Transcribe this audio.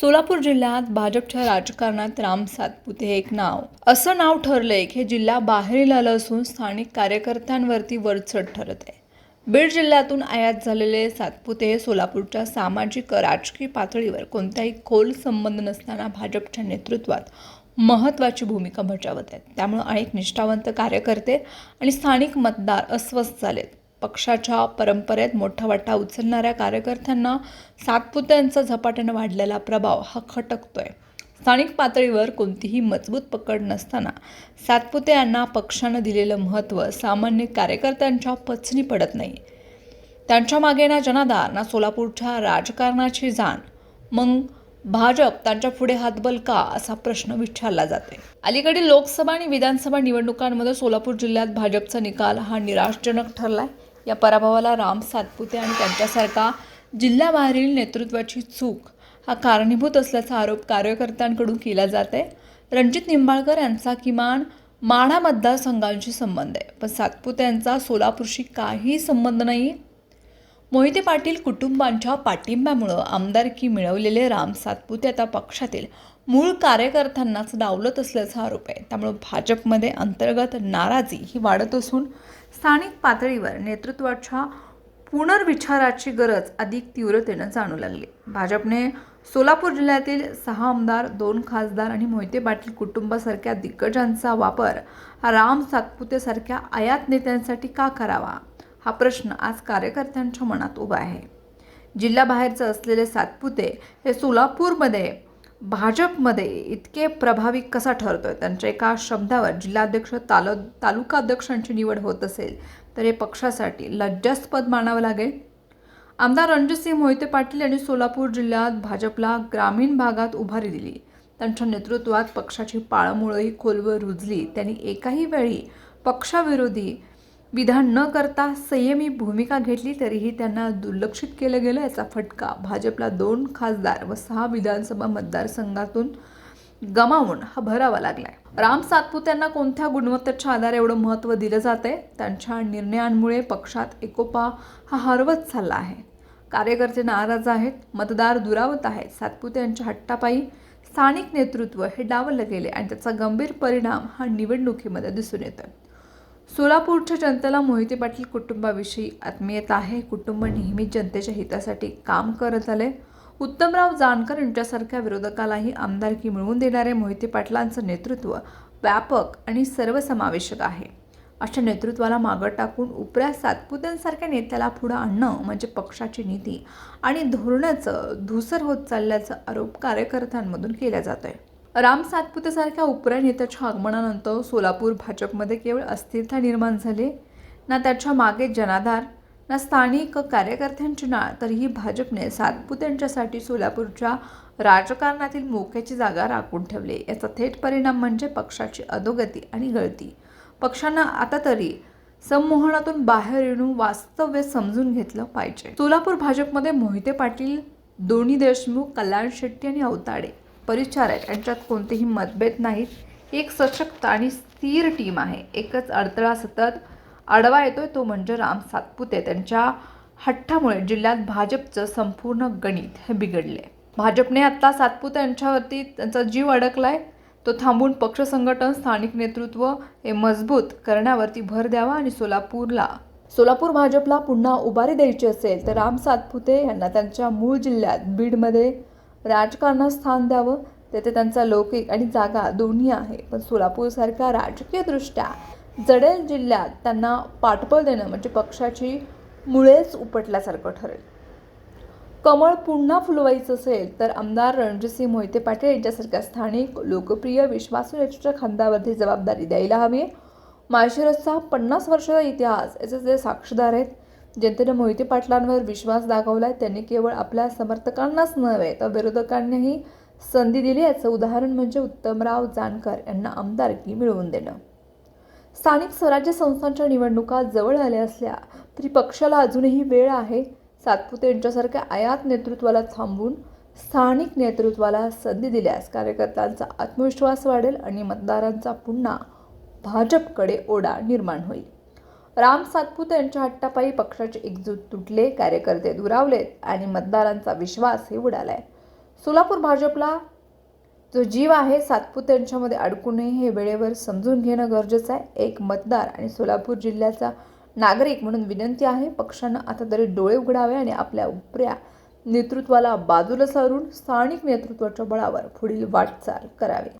सोलापूर जिल्ह्यात भाजपच्या राजकारणात राम सातपुते हे एक नाव. असं नाव ठरलंय की हे जिल्हा बाहेरील आलं असून स्थानिक कार्यकर्त्यांवरती वरचढ ठरत आहे. बीड जिल्ह्यातून आयात झालेले सातपुते हे सोलापूरच्या सामाजिक राजकीय पातळीवर कोणताही खोल संबंध नसताना भाजपच्या नेतृत्वात महत्त्वाची भूमिका बजावत आहेत. त्यामुळे अनेक निष्ठावंत कार्यकर्ते आणि स्थानिक मतदार अस्वस्थ झालेत. पक्षाच्या परंपरेत मोठा वाटा उचलणाऱ्या कार्यकर्त्यांना सातपुत्यांचा झपाट्यानं वाढलेला प्रभाव हा खटकतोय. स्थानिक पातळीवर कोणतीही मजबूत पकड नसताना सातपुते यांना पक्षानं दिलेलं महत्त्व सामान्य कार्यकर्त्यांच्या पचनी पडत नाही. त्यांच्या मागे ना जनाधार ना सोलापूरच्या राजकारणाची जाण. मग भाजप त्यांच्या पुढे हातबल का असा प्रश्न विचारला जाते. अलीकडील लोकसभा आणि विधानसभा निवडणुकांमध्ये सोलापूर जिल्ह्यात भाजपचा निकाल हा निराशजनक ठरलाय. या पराभवाला राम सातपुते आणि त्यांच्यासारखा जिल्ह्याबाहेरील नेतृत्वाची चूक हा कारणीभूत असल्याचा आरोप कार्यकर्त्यांकडून केला जाते रणजित निंबाळकर यांचा किमान माढा मतदारसंघांशी संबंध आहे. पण सातपुते यांचा सोलापूरशी काहीही संबंध नाही. मोहिते पाटील कुटुंबांच्या पाठिंब्यामुळं आमदारकी मिळवलेले राम सातपुते आता पक्षातील मूळ कार्यकर्त्यांनाच डावलत असल्याचा आरोप आहे. त्यामुळं भाजपमध्ये अंतर्गत नाराजी ही वाढत असून स्थानिक पातळीवर नेतृत्वाच्या पुनर्विचाराची गरज अधिक तीव्रतेनं जाणू लागली. भाजपने सोलापूर जिल्ह्यातील सहा आमदार दोन खासदार आणि मोहिते पाटील कुटुंबासारख्या दिग्गजांचा वापर राम सातपुतेसारख्या आयात नेत्यांसाठी का करावा? हा प्रश्न आज कार्यकर्त्यांच्या मनात उभा आहे. जिल्ह्याबाहेरचं असलेले सातपुते हे सोलापूरमध्ये भाजपमध्ये इतके प्रभावी कसा ठरतोय? त्यांच्या एका शब्दावर जिल्हाध्यक्ष ताल तालुका अध्यक्षांची निवड होत असेल तर हे पक्षासाठी लज्जास्पद मानावं लागेल. आमदार रणजितसिंह मोहिते पाटील यांनी सोलापूर जिल्ह्यात भाजपला ग्रामीण भागात उभारी दिली. त्यांच्या नेतृत्वात पक्षाची पाळमुळंही खोलवर रुजली. त्यांनी एकाही वेळी पक्षाविरोधी विधान न करता संयमी भूमिका घेतली तरीही त्यांना दुर्लक्षित केलं गेलं. याचा फटका भाजपला दोन खासदार व सहा विधानसभा मतदारसंघातून गमावून हा भरावा लागलाय. राम सातपुत्यांना कोणत्या गुणवत्तेच्या आधारे एवढं महत्त्व दिलं जाते त्यांच्या निर्णयांमुळे पक्षात एकोपा हा हरवत चालला आहे. कार्यकर्ते नाराज आहेत मतदार दुरावत आहेत. सातपुते यांच्या हट्टापायी स्थानिक नेतृत्व हे डावलं गेले आणि त्याचा गंभीर परिणाम हा निवडणुकीमध्ये दिसून येतो सोलापूरच्या जनतेला मोहिते पाटील कुटुंबाविषयी आत्मीयता आहे. कुटुंब नेहमीच जनतेच्या हितासाठी काम करत आले. उत्तमराव जानकर यांच्यासारख्या विरोधकालाही आमदारकी मिळवून देणारे मोहिते पाटलांचं नेतृत्व व्यापक आणि सर्वसमावेशक आहे. अशा नेतृत्वाला मागं टाकून उपऱ्या सातपुत्यांसारख्या नेत्याला पुढं आणणं म्हणजे पक्षाची नीती आणि धोरणाचं धुसर होत चालल्याचा आरोप कार्यकर्त्यांमधून केला आहे राम सातपुतेसारख्या उपरा नेत्याच्या आगमनानंतर सोलापूर भाजपमध्ये केवळ अस्थिरता निर्माण झाली. ना त्याच्यामागे जनाधार ना स्थानिक कार्यकर्त्यांची नाळ. तरीही भाजपने सातपुत्यांच्यासाठी सोलापूरच्या राजकारणातील मोक्याची जागा राखून ठेवली. याचा थेट परिणाम म्हणजे पक्षाची अधोगती आणि गळती. पक्षांना आता तरी संमोहनातून बाहेर येऊन वास्तव्य समजून घेतलं पाहिजे. सोलापूर भाजपमध्ये मोहिते पाटील दोन्ही देशमुख कल्याण शेट्टी आणि अवताडे परिचार आहेत यांच्यात कोणतेही मतभेद नाहीत. एक सशक्त आणि स्थिर टीम आहे. एकच अडथळा सतत आडवा येतोय तो म्हणजे राम सातपुते. त्यांच्या हट्टामुळे जिल्ह्यात भाजपचं संपूर्ण गणित हे बिघडले. भाजपने आत्ता सातपुते यांच्यावरती त्यांचा जीव अडकलाय. तो थांबून पक्ष संघटन स्थानिक नेतृत्व हे मजबूत करण्यावरती भर द्यावा आणि सोलापूरला सोलापूर भाजपला पुन्हा उभारी द्यायची असेल तर राम सातपुते यांना त्यांच्या मूळ जिल्ह्यात बीडमध्ये राजकारणात स्थान द्यावं. तेथे त्यांचा लौकिक आणि जागा दोन्ही आहे. पण सोलापूरसारख्या राजकीयदृष्ट्या जडेल जिल्ह्यात त्यांना पाठबळ देणं म्हणजे पक्षाची मुळेच उपटल्यासारखं ठरेल. कमळ पुन्हा फुलवायचं असेल तर आमदार रणजितसिंह मोहिते पाटील यांच्यासारख्या स्थानिक लोकप्रिय विश्वासू नेत्याच्या खांद्यावरती जबाबदारी द्यायला हवी माळशिरसचा पन्नास वर्षाचा इतिहास याचे जे साक्षीदार आहेत जनतेने मोहिते पाटलांवर विश्वास दाखवलाय. त्यांनी केवळ आपल्या समर्थकांनाच नव्हे तर विरोधकांनीही संधी दिली याचं उदाहरण म्हणजे उत्तमराव जानकर यांना आमदारकी मिळवून देणं. स्थानिक स्वराज्य संस्थांच्या निवडणुका जवळ आल्या असल्या तरी पक्षाला अजूनही वेळ आहे. सातपुते यांच्यासारख्या आयात नेतृत्वाला थांबून स्थानिक नेतृत्वाला संधी दिल्यास कार्यकर्त्यांचा आत्मविश्वास वाढेल आणि मतदारांचा पुन्हा भाजपकडे ओढा निर्माण होईल. राम सातपुते यांच्या हट्टापायी पक्षाचे एकजूट तुटले कार्यकर्ते दुरावलेत आणि मतदारांचा विश्वासही उडालाय. सोलापूर भाजपला जो जीव आहे सातपुते यांच्यामध्ये अडकू नये हे वेळेवर समजून घेणं गरजेचं आहे. एक मतदार आणि सोलापूर जिल्ह्याचा नागरिक म्हणून विनंती आहे पक्षानं आता तरी डोळे उघडावे आणि आपल्या उपऱ्या नेतृत्वाला बाजूला सारून स्थानिक नेतृत्वाच्या बळावर पुढील वाटचाल करावी.